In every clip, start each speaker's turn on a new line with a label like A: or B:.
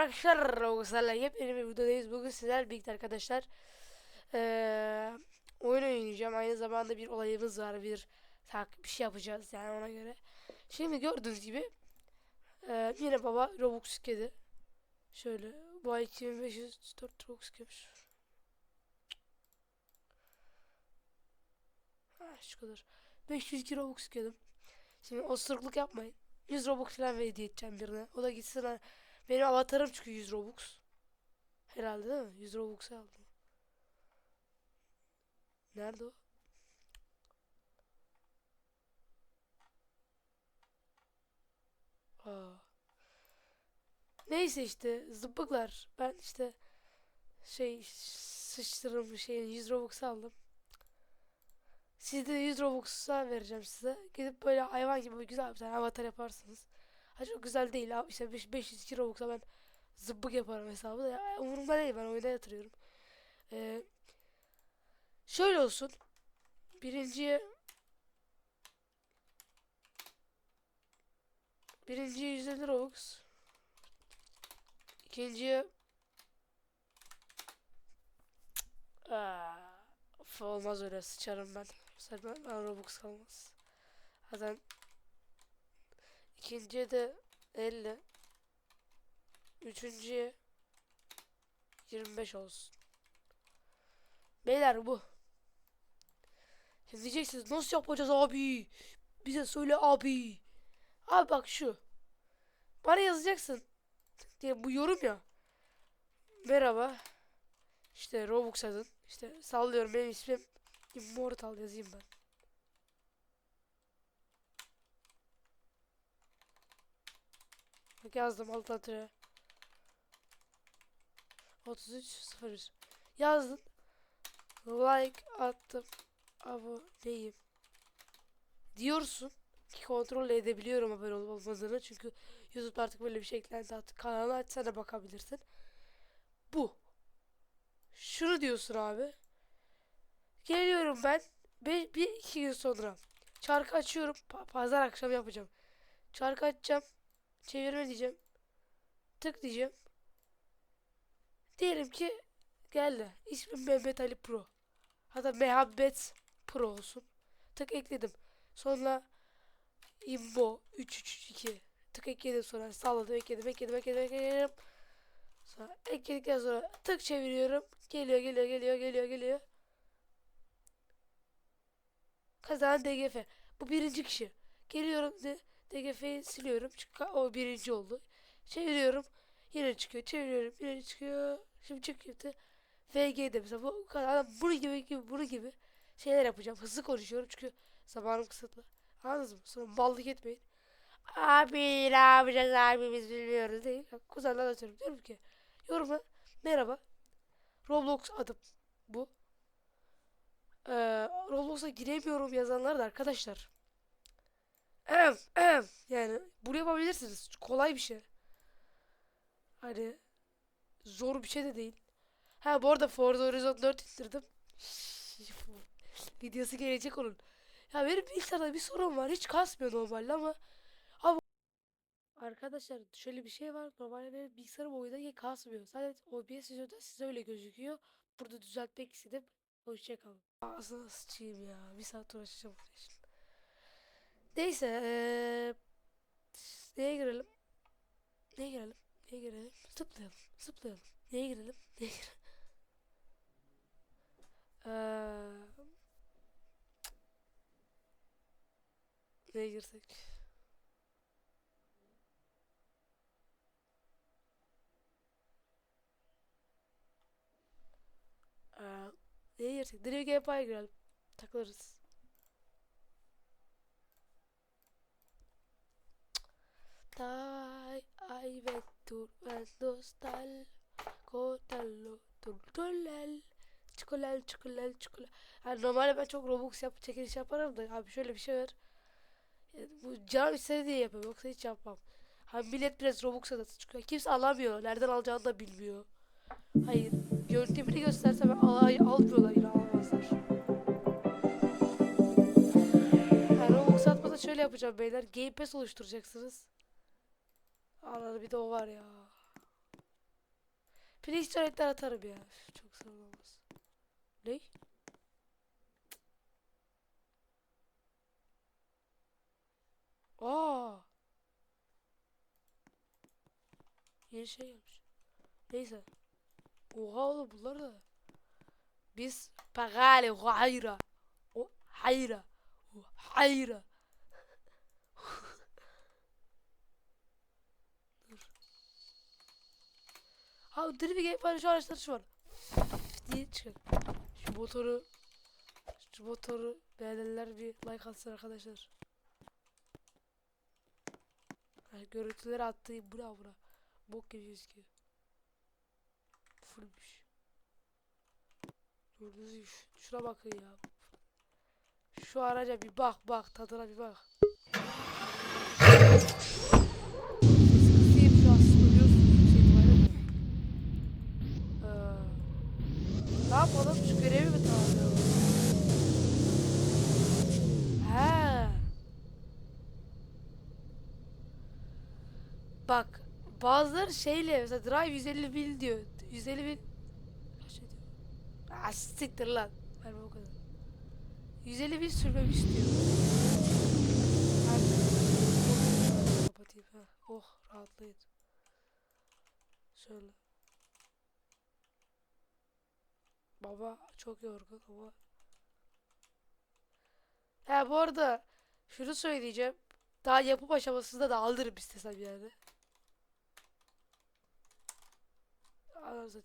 A: arkadaşlar. Rogue'larla yepyeni bir videodayız. Bugün sizlerle birlikte arkadaşlar. Eee oyun oynayacağım. Aynı zamanda bir olayımız var. Bir tak bir şey yapacağız yani ona göre. Şimdi gördüğünüz gibi eee, yine baba Robux kedi. Şöyle bu ay 2504 Robux kemiş. Ha şu kadar. 502 Robux kedim. Şimdi osurluk yapmayın. 100 Robux falan hediye edeceğim birine. O da gitsin ha. Benim avatarım çünkü 100 Robux. Herhalde değil mi? 100 Robux'u aldım. Nerede o? Aa. Neyse işte zıppıklar. Ben işte şey sıçtırım şeyin 100 Robux aldım. Siz de 100 Robux'a vereceğim size. Gidip böyle hayvan gibi güzel bir tane avatar yaparsınız. Ha çok güzel değil abi. İşte 5 502 Robux'a ben zıbbık yaparım hesabı da. Ya, umurumda değil ben oyuna yatırıyorum. Ee, şöyle olsun. Birinciye Birinciye 150 Robux. İkinciye Aa, olmaz öyle sıçarım ben. Zaten ben Robux kalmaz. Zaten ikinciye de 50. Üçüncüye 25 olsun. Beyler bu. Şimdi diyeceksiniz nasıl yapacağız abi? Bize söyle abi. Abi bak şu. Bana yazacaksın. Diye bu yorum ya. Merhaba. İşte Robux adın. İşte sallıyorum benim ismim Immortal yazayım ben. Bak yazdım alt tire. 33 01 yazdım. Like attım. Aboneyim. Diyorsun ki kontrol edebiliyorum haber olup olmadığını çünkü YouTube artık böyle bir şey eklendi artık kanalı açsana bakabilirsin. Bu. Şunu diyorsun abi. Geliyorum ben. Bir, bir iki gün sonra. Çarkı açıyorum. Pa- pazar akşam yapacağım. Çarkı açacağım. Çevirme diyeceğim. Tık diyeceğim. Diyelim ki geldi. İsmim Mehmet Ali Pro. Hatta Mehabbet Pro olsun. Tık ekledim. Sonra Imbo 332 tık ekledim sonra salladım ekledim ekledim ekledim ekledim. Sonra ekledikten sonra tık çeviriyorum. Geliyor geliyor geliyor geliyor geliyor. Kazanan DGF. Bu birinci kişi. Geliyorum de DGF'yi siliyorum. Çünkü o birinci oldu. Çeviriyorum. Yine çıkıyor. Çeviriyorum. Yine çıkıyor. Şimdi çıktı. VG'de mesela bu kadar bunu gibi gibi bunu gibi şeyler yapacağım. Hızlı konuşuyorum çünkü zamanım kısıtlı. Anladınız mı? Sonra mallık etmeyin. Abi ne yapacağız abi biz bilmiyoruz değil. Kuzenler atıyorum. Diyorum ki yoruma merhaba. Roblox adım bu. Ee, Roblox'a giremiyorum yazanlar da arkadaşlar. Em, em. Yani bunu yapabilirsiniz. Kolay bir şey. Hani zor bir şey de değil. Ha bu arada Forza Horizon 4 indirdim. Videosu gelecek onun. Ya benim bilgisayarda bir sorun var. Hiç kasmıyor normalde ama ama Arkadaşlar şöyle bir şey var. Normalde benim bilgisayarım oyunda kasmıyor. Sadece OBS videoda size öyle gözüküyor. Burada düzeltmek istedim. Hoşçakalın. Ağzına sıçayım ya. Bir saat uğraşacağım. Neyse. Eee neye girelim? Neye girelim? Neye girelim? Zıplayalım. Zıplayalım. Neye girelim? Neye girelim? Eee neye girsek? Eee neye girsek? Dream Gameplay girelim. Takılırız. Dai ai vettur vendo stal kotello turtulel çikolel çikolel çikolel. Yani normalde ben çok Robux yap çekiliş yaparım da abi şöyle bir şey var. Yani bu canım istediği diye yapıyorum yoksa hiç yapmam. Hani millet biraz Robux'a da çıkıyor. Kimse alamıyor. Nereden alacağını da bilmiyor. Hayır. Yöntemini gösterse ben al almıyorlar yine alamazlar. Yani Robux atmada şöyle yapacağım beyler. Game Pass oluşturacaksınız. Anladım bir de o var ya. Prehistorikler atarım ya. Üf, Çok sorun olmaz. Ne? Aa. Yeni şey gelmiş. Neyse. Oha oğlum bunlar da. Biz pagale hayra. O hayra. Hayra. Dur. Deli bir game var şu araçlar şu var. diye çıkar. Şu motoru şu motoru beğenenler bir like atsın arkadaşlar. Ha, görüntüleri attı bura bura. Bok gibi gözüküyor. Fullmüş. Gördüğünüz gibi şu- şuna bakın ya. Şu araca bir bak bak tadına bir bak. Bak bazıları şeyle mesela drive 150 bin diyor. 150 bin kaç ediyor? Ah siktir lan. Vermem o kadar. 150 bin sürmemiş diyor. Kapatayım ha. Oh rahatlayın. Şöyle. Baba çok yorgun ama. Ha bu arada şunu söyleyeceğim. Daha yapım aşamasında da alırım istesem yani. Ananı.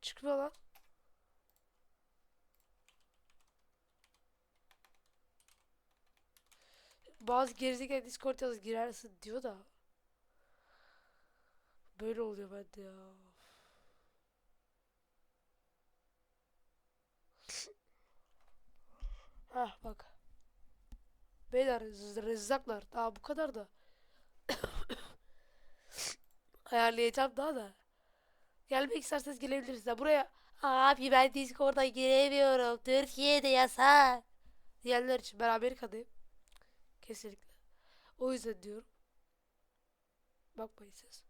A: Çıkmıyor lan. Bazı gerizekalı Discord yazı girersin diyor da. Böyle oluyor bende ya. Hah bak. Beyler rezzaklar daha bu kadar da. Ayarlayacağım daha da. Gelmek isterseniz gelebilirsiniz. Ha, buraya abi ben Discord'a giremiyorum. Türkiye'de yasak. Diyenler için ben Amerika'dayım. Kesinlikle. O yüzden diyorum. Bakmayın siz.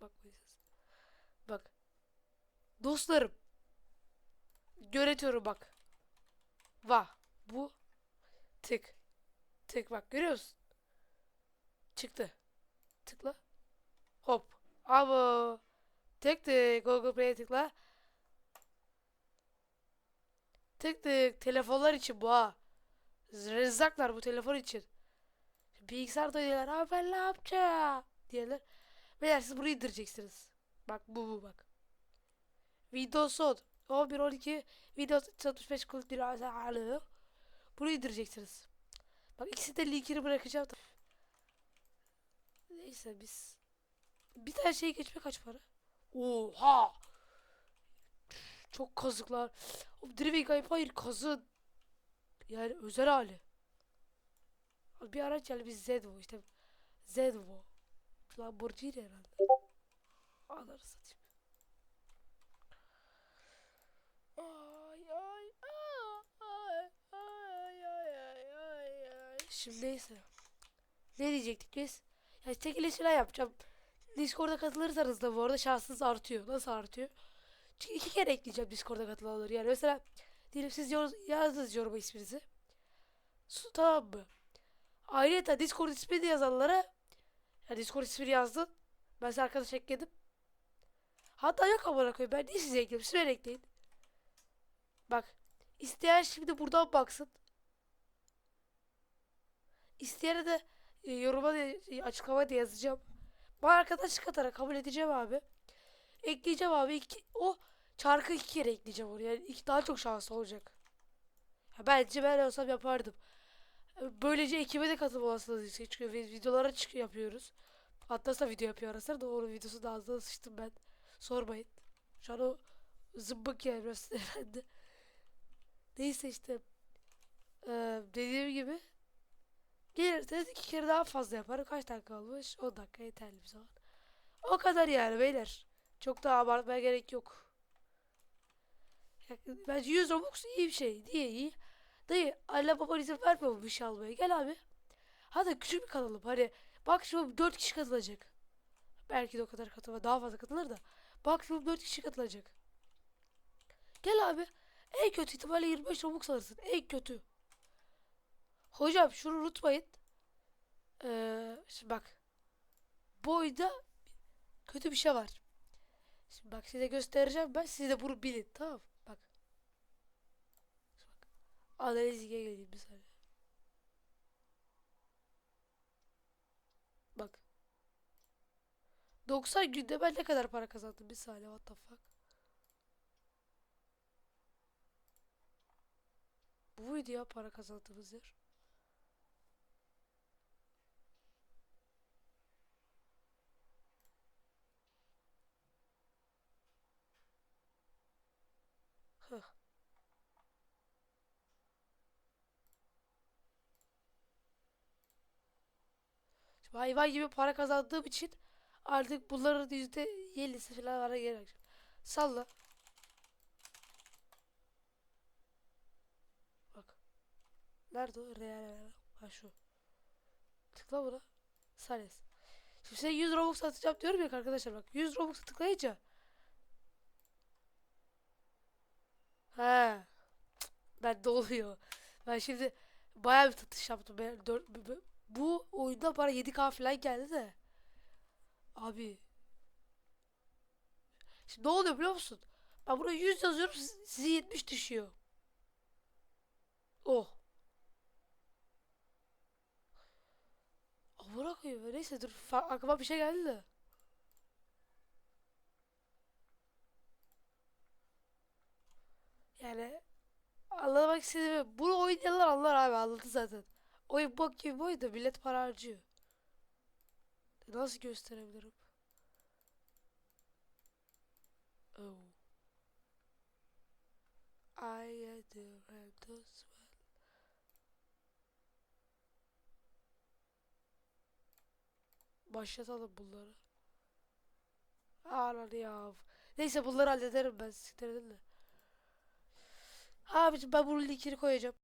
A: Bakmayın siz. Bak. Dostlarım. Yönetiyorum bak. Va. Bu. Tık. Tık bak görüyor musun? Çıktı. Tıkla. Hop. Abo. Tık tık. Google Play'e tıkla. Tık tık. Telefonlar için bu ha. Rezzaklar bu telefon için. Bilgisayarda diyorlar. Abi ben ne yapacağım? Diyorlar. Beyler siz burayı indireceksiniz. Bak bu bu bak. Windows 10. 11 12 Windows 65 kulüp bir alı. Bunu indireceksiniz. Bak ikisi de linkini bırakacağım. Neyse biz bir tane şey geçme kaç para? Oha! Çok kazıklar. O Driving Kayıp hayır kazın. Yani özel hali. Bir araç yani biz Zedvo işte. Zedvo. Lamborghini herhalde. Anarı satayım. Ay ay ay ay ay ay ay ay. Şimdi neyse. Ne diyecektik biz? Ya çekilişler yapacağım. Discord'a katılırsanız da bu arada şansınız artıyor. Nasıl artıyor? Çünkü iki kere ekleyeceğim Discord'a katılanları. Yani mesela diyelim siz yor- yazdınız yoruma isminizi. Su tamam mı? Ayrıca Discord ismini yazanlara ya Discord ismini yazdın. Ben size arkadaş ekledim. Hatta yok amına koyayım. Ben niye size ekledim? Siz ekleyin. Bak. isteyen şimdi buradan baksın. İsteyene de e, yoruma da, e, açıklama da yazacağım. Bana arkadaşlık katarak kabul edeceğim abi. Ekleyeceğim abi. İki, o çarkı iki kere ekleyeceğim oraya. Yani iki, daha çok şanslı olacak. Ya bence ben olsam yapardım. Böylece ekibe de katılma olasılığı çıkıyor. Biz videolara çık yapıyoruz. Hatta da video yapıyor arasında da onun videosu da ağzına sıçtım ben. Sormayın. Şu an o zımbık yani biraz sinirlendi. Neyse işte. Ee, dediğim gibi. Gelirseniz iki kere daha fazla yaparım. Kaç dakika olmuş? 10 dakika yeterli bir zaman. O kadar yani beyler. Çok daha abartmaya gerek yok. Bence 100 Robux iyi bir şey. Niye iyi? Dayı anne baban izin vermiyor mu bir şey almaya? Gel abi. Hadi küçük bir kanalım. Hani maksimum 4 kişi katılacak. Belki de o kadar katılma daha fazla katılır da. Maksimum 4 kişi katılacak. Gel abi. En kötü ihtimalle 25 Robux alırsın. En kötü. Hocam şunu unutmayın. Ee, şimdi bak. Bu oyunda kötü bir şey var. Şimdi bak size göstereceğim ben. Siz de bunu bilin. Tamam? Bak. Şimdi bak. Analizine geleyim bir saniye. Bak. 90 günde ben ne kadar para kazandım bir saniye what the fuck. Bu ya para kazandığımız yer? Şimdi hayvan gibi para kazandığım için artık bunların yüzde 50'si falan bana gelecek. Salla. Bak. Nerede o? Real real. Ha şu. Tıkla buna. Sales. Şimdi size 100 Robux atacağım diyorum ya arkadaşlar bak. 100 Robux tıklayınca. He. Ben de oluyor. Ben şimdi bayağı bir satış yaptım. Ben dört- bu- bu- bu oyunda bana 7K falan geldi de. Abi. Şimdi ne oluyor biliyor musun? Ben buraya 100 yazıyorum siz- size 70 düşüyor. Oh. Amına koyayım. ya. Neyse dur. Aklıma bir şey geldi de. Yani anlamak istediğimi bunu oynayanlar anlar abi anladı zaten. Oyun bok gibi oyun da millet para harcıyor. Nasıl gösterebilirim? Oh. I do have those Başlatalım bunları. Ananı ya. Neyse bunları hallederim ben siktir de. Abicim ben bunun linkini koyacağım.